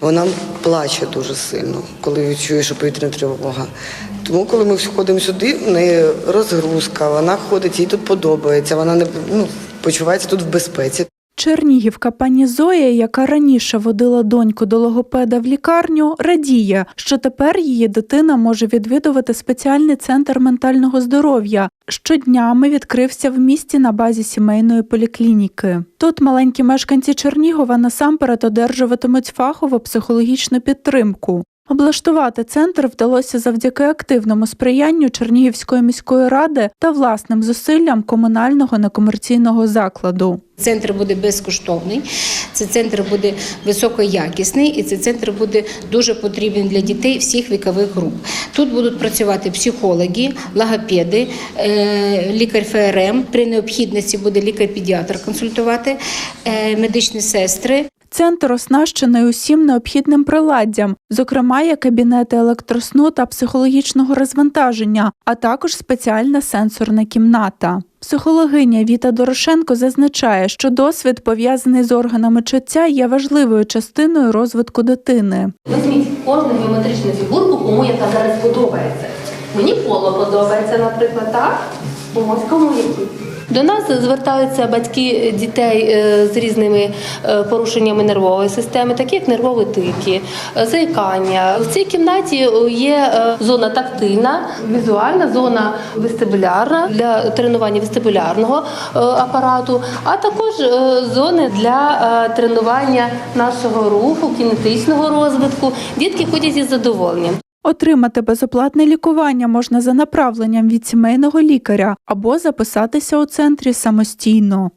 Вона плаче дуже сильно, коли чує, що повітряна тривога. Тому, коли ми входимо сюди, в неї розгрузка, вона ходить, їй тут подобається, вона не ну, почувається тут в безпеці. Чернігівка пані Зоя, яка раніше водила доньку до логопеда в лікарню, радіє, що тепер її дитина може відвідувати спеціальний центр ментального здоров'я. Щоднями відкрився в місті на базі сімейної поліклініки. Тут маленькі мешканці Чернігова насамперед одержуватимуть фахову психологічну підтримку. Облаштувати центр вдалося завдяки активному сприянню Чернігівської міської ради та власним зусиллям комунального некомерційного закладу. Центр буде безкоштовний, цей центр буде високоякісний і цей центр буде дуже потрібен для дітей всіх вікових груп. Тут будуть працювати психологи, логопеди, е, лікар ФРМ. При необхідності буде лікар-педіатр консультувати, е, медичні сестри. Центр оснащений усім необхідним приладдям, зокрема є кабінети електросну та психологічного розвантаження, а також спеціальна сенсорна кімната. Психологиня Віта Дорошенко зазначає, що досвід, пов'язаний з органами чуття, є важливою частиною розвитку дитини. Візьміть кожну геометричну фігурку, кому яка зараз подобається. Мені поло подобається, наприклад, так? Ось кому. До нас звертаються батьки дітей е, з різними е, порушеннями нервової системи, такі як нервові тики, е, заїкання. В цій кімнаті є зона тактильна, візуальна, зона вестибулярна для тренування вестибулярного апарату, а також зони для тренування нашого руху, кінетичного розвитку. Дітки ходять із задоволенням. Отримати безоплатне лікування можна за направленням від сімейного лікаря або записатися у центрі самостійно.